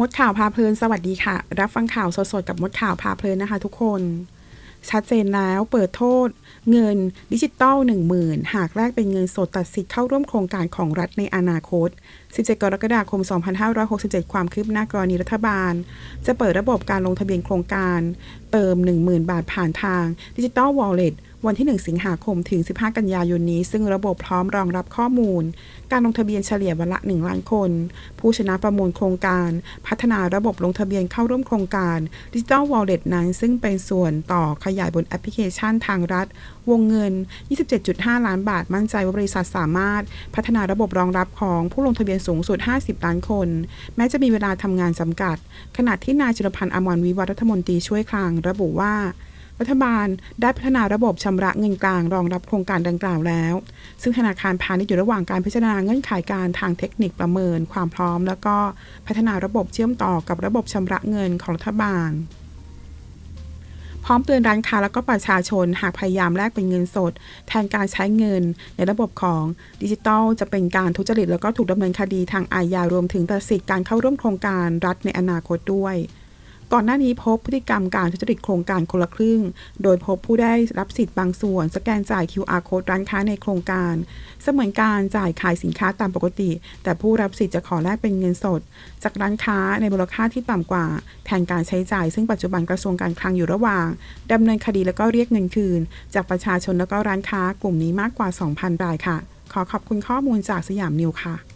มดข่าวพาเพลินสวัสดีค่ะ รับฟังข่าวสดๆกับมดข่าวพาเพลินนะคะทุกคน ชัดเจนแล้วเปิดโทษ เงินดิจิตอล1 0,000 หากแลกเป็นเงินสดตัดสิทธิ์เข้าร่วมโครงการของรัฐในอนาคต 17 กรกฎาคม 2567 ความคืบหน้ากรณีรัฐบาล จะเปิดระบบการลงทะเบียนโครงการ เติม 10,000 บาทผ่านทางดิจิตอลวอลเล็ต วันที่ 1 สิงหาคมถึง 15 กันยายนนี้ ซึ่งระบบพร้อมรองรับข้อมูล การลงทะเบียนเฉลี่ยวันละ 1 ล้านคน ผู้ชนะประมูลโครงการ พัฒนาระบบลงทะเบียนเข้าร่วมโครงการดิจิ t a ลวอลเล็ตนั้น ซึ่งเป็นส่วนต่อขยายบนแอปพลิเคชันทางรัฐ วงเงิน 27.5 ล้านบาท มั่นใจว่าบริษัทสามารถ พัฒนาระบบรองรับของผู้ลงทะเบียนสูงสุด 50 ล้านคน แม้จะมีเวลาทำงานจำกัด ขณะที่นายจุลพันธ์อมรวิวัฒรัฐมนตรีช่วยคลังระบุว่า รัฐบาลได้พัฒนาระบบชำระเงินกลางรองรับโครงการดังกล่าวแล้ว ซึ่งธนาคารพาณิชย์อยู่ระหว่างการพิจารณาเงื่อนไขการทางเทคนิคประเมิน ความพร้อม แล้วก็พัฒนาระบบเชื่อมต่อกับระบบชำระเงินของรัฐบาล พร้อมเตือนร้านค้าแล้วก็ประชาชนหากพยายามแลกเป็นเงินสด แทนการใช้เงิน ในระบบของดิจิทัลจะเป็นการทุจริตแล้วก็ถูกดำเนินคดีทางอาญารวมถึงตัดสิทธิ์การเข้าร่วมโครงการรัฐในอนาคตด้วย ก่อนหน้านี้พบพฤติกรรมการทุจริตโครงการคนละครึ่ง โดยพบผู้ได้รับสิทธิ์บางส่วน สแกนจ่าย QR code ร้านค้าในโครงการ เสมือนการจ่ายขายสินค้าตามปกติ แต่ผู้รับสิทธิ์จะขอแลกเป็นเงินสด จากร้านค้าในมูลค่าที่ต่ำกว่า แทนการใช้จ่าย ซึ่งปัจจุบันกระทรวงการคลังอยู่ระหว่างดำเนินคดีแล้วก็เรียกเงินคืน จากประชาชนแล้วก็ร้านค้ากลุ่มนี้มากกว่า 2,000รายค่ะ ขอขอบคุณข้อมูลจากสยามนิวค่ะ